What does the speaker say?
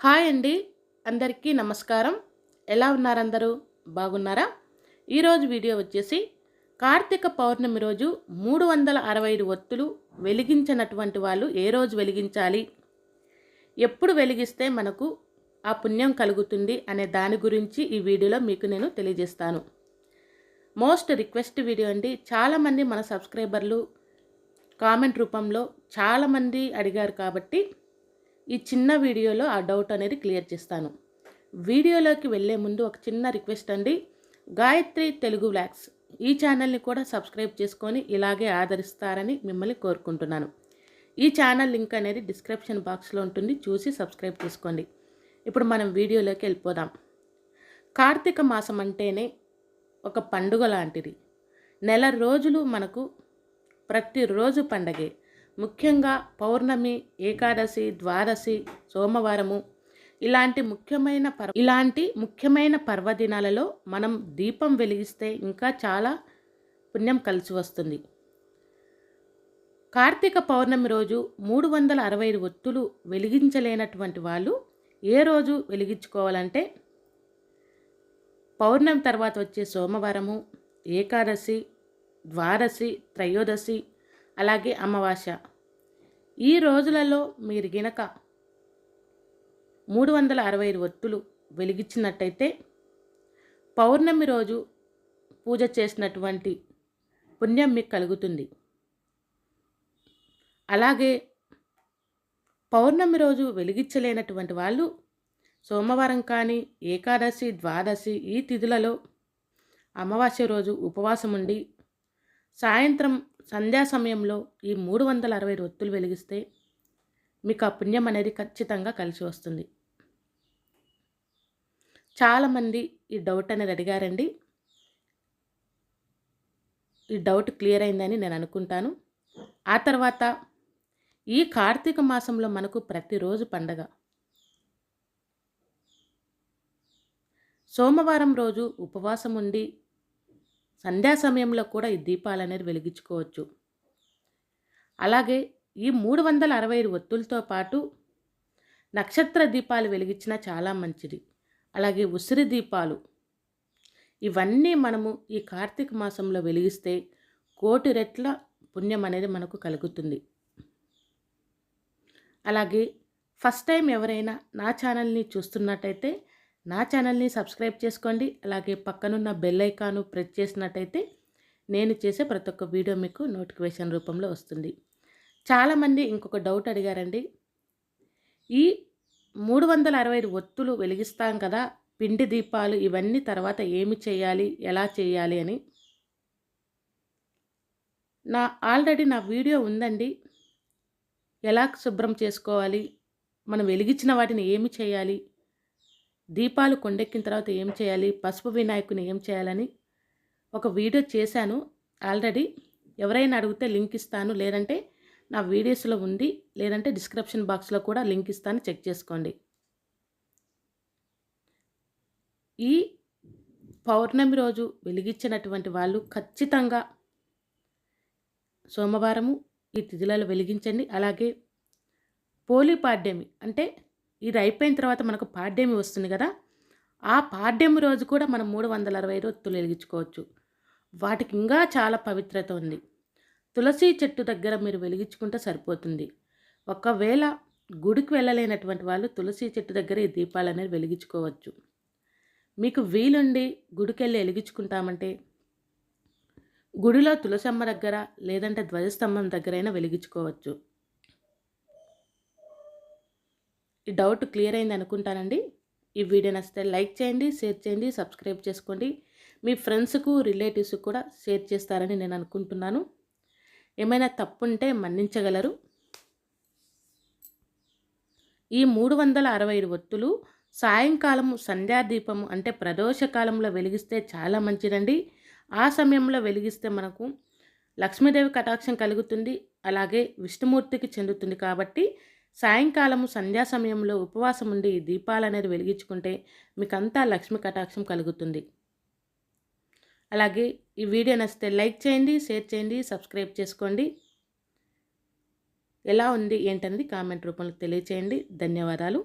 Hi అండి. అందరికీ నమస్కారం. ఎలా ఉన్నారందరూ? బాగున్నారా? ఈరోజు వీడియో వచ్చేసి కార్తీక పౌర్ణమి రోజు మూడు వందల అరవై ఐదు ఒత్తులు వెలిగించినటువంటి వాళ్ళు ఏ రోజు వెలిగించాలి? ఎప్పుడు వెలిగిస్తే మనకు ఆ పుణ్యం కలుగుతుంది అనే దాని గురించి ఈ వీడియోలో మీకు నేను తెలియజేస్తాను. మోస్ట్ రిక్వెస్ట్ వీడియో అండి. చాలామంది మన సబ్స్క్రైబర్లు కామెంట్ రూపంలో చాలామంది అడిగారు కాబట్టి ఈ చిన్న వీడియోలో ఆ డౌట్ అనేది క్లియర్ చేస్తాను. వీడియోలోకి వెళ్ళే ముందు ఒక చిన్న రిక్వెస్ట్ అండి. గాయత్రి తెలుగు వ్లాగ్స్ ఈ ఛానల్ని కూడా సబ్స్క్రైబ్ చేసుకొని ఇలాగే ఆదరిస్తారని మిమ్మల్ని కోరుకుంటున్నాను. ఈ ఛానల్ లింక్ అనేది డిస్క్రిప్షన్ బాక్స్లో ఉంటుంది. చూసి సబ్స్క్రైబ్ చేసుకోండి. ఇప్పుడు మనం వీడియోలోకి వెళ్ళిపోదాం. కార్తీక మాసం అంటేనే ఒక పండుగ లాంటిది. నెల రోజులు మనకు ప్రతిరోజు పండగే. ముఖ్యంగా పౌర్ణమి ఏకాదశి ద్వాదశి సోమవారము ఇలాంటి ముఖ్యమైన పర్వ ఇలాంటి ముఖ్యమైన పర్వదినాలలో మనం దీపం వెలిగిస్తే ఇంకా చాలా పుణ్యం కలిసి వస్తుంది. కార్తీక పౌర్ణమి రోజు మూడు వందల అరవై ఐదు ఒత్తులు వెలిగించలేనటువంటి వాళ్ళు ఏ రోజు వెలిగించుకోవాలంటే పౌర్ణమి తర్వాత వచ్చే సోమవారము ఏకాదశి ద్వాదశి త్రయోదశి అలాగే అమావాస్య. ఈ రోజులలో మీరు గినక మూడు వందల అరవై ఐదు ఒత్తులు వెలిగించినట్టయితే పౌర్ణమి రోజు పూజ చేసినటువంటి పుణ్యం మీకు కలుగుతుంది. అలాగే పౌర్ణమి రోజు వెలిగించలేనటువంటి వాళ్ళు సోమవారం కానీ ఏకాదశి ద్వాదశి ఈ తిథులలో అమావాస్య రోజు ఉపవాసం ఉండి సాయంత్రం సంధ్యా సమయంలో ఈ మూడు వందల అరవై రొత్తులు వెలిగిస్తే మీకు ఆ పుణ్యం అనేది ఖచ్చితంగా కలిసి వస్తుంది. చాలామంది ఈ డౌట్ అనేది అడిగారండి. ఈ డౌట్ క్లియర్ అయిందని నేను అనుకుంటాను. ఆ తర్వాత ఈ కార్తీక మాసంలో మనకు ప్రతిరోజు పండగ. సోమవారం రోజు ఉపవాసం ఉండి సంధ్యా సమయంలో కూడా ఈ దీపాలు అనేది వెలిగించుకోవచ్చు. అలాగే ఈ మూడు వందల అరవై ఐదు ఒత్తులతో పాటు నక్షత్ర దీపాలు వెలిగించిన చాలా మంచిది. అలాగే ఉసిరి దీపాలు. ఇవన్నీ మనము ఈ కార్తీక మాసంలో వెలిగిస్తే కోటి రెట్ల పుణ్యం అనేది మనకు కలుగుతుంది. అలాగే ఫస్ట్ టైం ఎవరైనా నా ఛానల్ని చూస్తున్నట్టయితే నా ఛానల్ని సబ్స్క్రైబ్ చేసుకోండి. అలాగే పక్కనున్న బెల్ ఐకాను ప్రెస్ చేసినట్టయితే నేను చేసే ప్రతి ఒక్క వీడియో మీకు నోటిఫికేషన్ రూపంలో వస్తుంది. చాలామంది ఇంకొక డౌట్ అడిగారండి. ఈ మూడు వందల అరవై ఐదు ఒత్తులు వెలిగిస్తాం కదా పిండి దీపాలు ఇవన్నీ తర్వాత ఏమి చేయాలి ఎలా చేయాలి అని? నా ఆల్రెడీ నా వీడియో ఉందండి. ఎలా శుభ్రం చేసుకోవాలి? మనం వెలిగించిన వాటిని ఏమి చేయాలి? దీపాలు కొండెక్కిన తర్వాత ఏం చేయాలి? పసుపు వినాయకుని ఏం చేయాలని ఒక వీడియో చేశాను. ఆల్రెడీ ఎవరైనా అడిగితే లింక్ ఇస్తాను. లేదంటే నా వీడియోస్లో ఉంది. లేదంటే డిస్క్రిప్షన్ బాక్స్లో కూడా లింక్ ఇస్తాను. చెక్ చేసుకోండి. ఈ పౌర్ణమి రోజు వెలిగించినటువంటి వాళ్ళు ఖచ్చితంగా సోమవారము ఈ తిథులలో వెలిగించండి. అలాగే పోలీ పాడ్యమి అంటే ఇది అయిపోయిన తర్వాత మనకు పాడ్యమి వస్తుంది కదా ఆ పాడ్యమి రోజు కూడా మనం మూడు వందల అరవై రొత్తులు వెలిగించుకోవచ్చు. వాటికి ఇంకా చాలా పవిత్రత ఉంది. తులసి చెట్టు దగ్గర మీరు వెలిగించుకుంటే సరిపోతుంది. ఒకవేళ గుడికి వెళ్ళలేనటువంటి వాళ్ళు తులసి చెట్టు దగ్గర ఈ దీపాలు అనేది వెలిగించుకోవచ్చు. మీకు వీలుండి గుడికి వెళ్ళి వెలిగించుకుంటామంటే గుడిలో తులసమ్మ దగ్గర లేదంటే ధ్వజస్తంభం దగ్గరైనా వెలిగించుకోవచ్చు. ఈ డౌట్ క్లియర్ అయింది అనుకుంటానండి. ఈ వీడియో నచ్చితే లైక్ చేయండి షేర్ చేయండి సబ్స్క్రైబ్ చేసుకోండి. మీ ఫ్రెండ్స్కు రిలేటివ్స్కి కూడా షేర్ చేస్తారని నేను అనుకుంటున్నాను. ఏమైనా తప్పుంటే మన్నించగలరు. ఈ మూడు వందల అరవై ఐదు ఒత్తులు సాయంకాలము సంధ్యాదీపము అంటే ప్రదోషకాలంలో వెలిగిస్తే చాలా మంచిదండి. ఆ సమయంలో వెలిగిస్తే మనకు లక్ష్మీదేవి కటాక్షం కలుగుతుంది. అలాగే విష్ణుమూర్తికి చెందుతుంది కాబట్టి సాయంకాలము సంధ్యా సమయంలో ఉపవాసం ఉండి దీపాలు అనేది వెలిగించుకుంటే మీకంతా లక్ష్మీ కటాక్షం కలుగుతుంది. అలాగే ఈ వీడియో నచ్చితే లైక్ చేయండి షేర్ చేయండి సబ్స్క్రైబ్ చేసుకోండి. ఎలా ఉంది ఏంటనేది కామెంట్ రూపంలో తెలియచేయండి. ధన్యవాదాలు.